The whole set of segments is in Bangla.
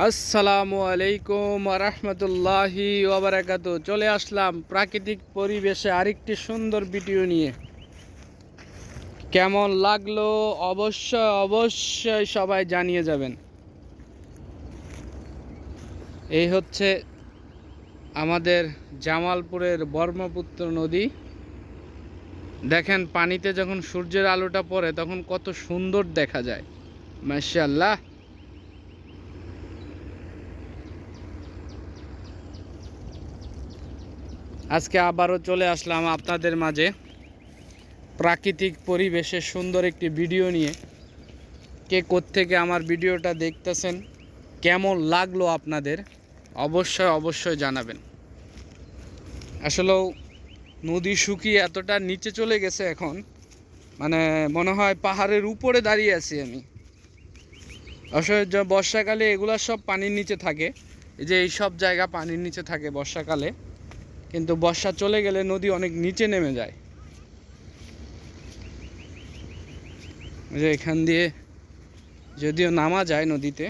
আসসালামু আলাইকুম রহমতুল্লাহি ওবরাকাত চলে আসলাম প্রাকৃতিক পরিবেশে আরেকটি সুন্দর ভিডিও নিয়ে। কেমন লাগল? অবশ্যই অবশ্যই সবাই জানিয়ে যাবেন। এই হচ্ছে আমাদের জামালপুরের ব্রহ্মপুত্র নদী। দেখেন, পানিতে যখন সূর্যের আলোটা পড়ে, তখন কত সুন্দর দেখা যায়। মাশাআল্লাহ। আজকে আবারও চলে আসলাম আপনাদের মাঝে। প্রাকৃতিক পরিবেশে সুন্দর একটি ভিডিও নিয়ে। কে কোত্থেকে আমার ভিডিওটা দেখতেছেন, কেমন লাগল আপনাদের, অবশ্যই অবশ্যই জানাবেন। আসলেও নদী শুকিয়ে এতটা নিচে চলে গেছে এখন মানে মনে হয় পাহাড়ের উপরে দাঁড়িয়ে আছি আমি। আসলে বর্ষাকালে এগুলা সব পানির নিচে থাকে, এই যে এই সব জায়গা পানির নিচে থাকে বর্ষাকালে। কিন্তু বর্ষা চলে গেলে নদী অনেক নিচে নেমে যায়। যে এখান দিয়ে যদিও নামা যায় নদীতে,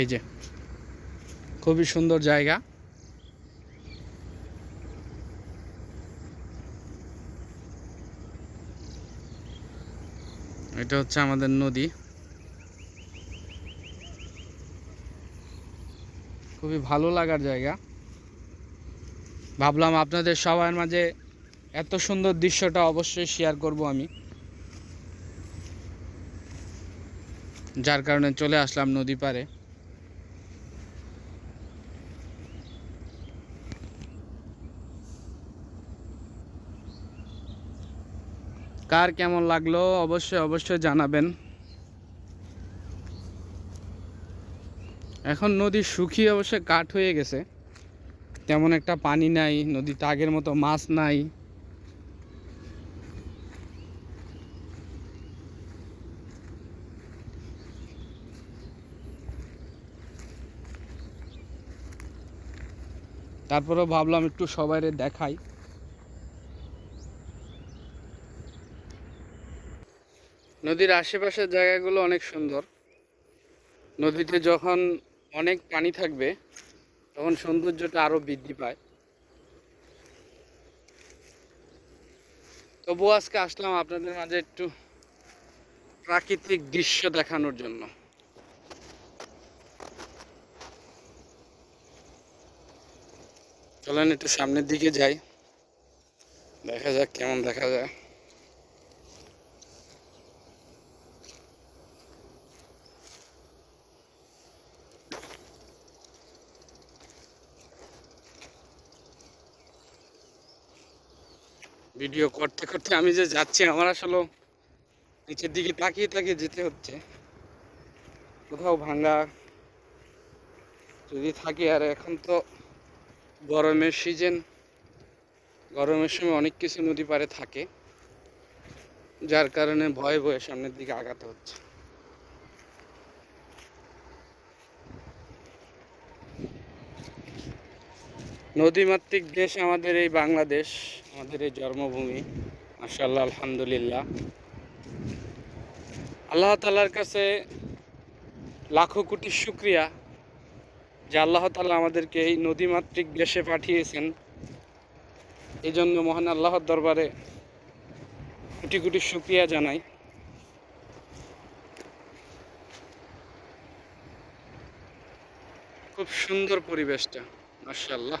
এই যে খুবই সুন্দর জায়গা। এটা হচ্ছে আমাদের নদী। খুবই ভালো লাগার জায়গা। ভাবলাম আপনাদের সবার মাঝে এত সুন্দর দৃশ্যটা অবশ্যই শেয়ার করব আমি। যার কারণে চলে আসলাম নদী পারে কার কেমন লাগল অবশ্যই অবশ্যই জানাবেন। এখন নদী শুকিয়ে অবশ্যই কাঠ হয়ে গেছে। তেমন একটা পানি নাই, নদীতে আগের মতো মাছ নাই। তারপরেও ভাবলাম একটু সবাইরে দেখাই। নদীর আশেপাশের জায়গাগুলো অনেক সুন্দর। নদীতে যখন অনেক পানি থাকবে তখন সৌন্দর্যটা আরও বৃদ্ধি পায়। তবুও আজকে আসলাম আপনাদের মাঝে একটু প্রাকৃতিক দৃশ্য দেখানোর জন্য। চলেন একটু সামনের দিকে যাই। দেখা যাক কেমন দেখা যায়। ভিডিও করতে করতে আমি যে যাচ্ছি, আমার আসলে নিচের দিকে তাকিয়ে তাকিয়ে যেতে হচ্ছে। কোথাও ভাঙ্গা যদি থাকে, আর এখন তো গরমের সিজন গরমের সময় অনেক কিছু নদী পারে থাকে, যার কারণে ভয়ে ভয়ে সামনের দিকে আগাতে হচ্ছে। নদীমাতৃক দেশ আমাদের এই বাংলাদেশ, আমাদের এই জন্মভূমি। মাসাল্লাহ আলহামদুলিল্লাহ। আল্লাহ তালার কাছে লাখো কোটি শুক্রিয়া যে আল্লাহ তালা আমাদেরকে এই নদীমাতৃক দেশে পাঠিয়েছেন। এই জন্য মহান আল্লাহর দরবারে কোটি কোটি শুক্রিয়া জানাই। খুব সুন্দর পরিবেশটা মার্শাল্লাহ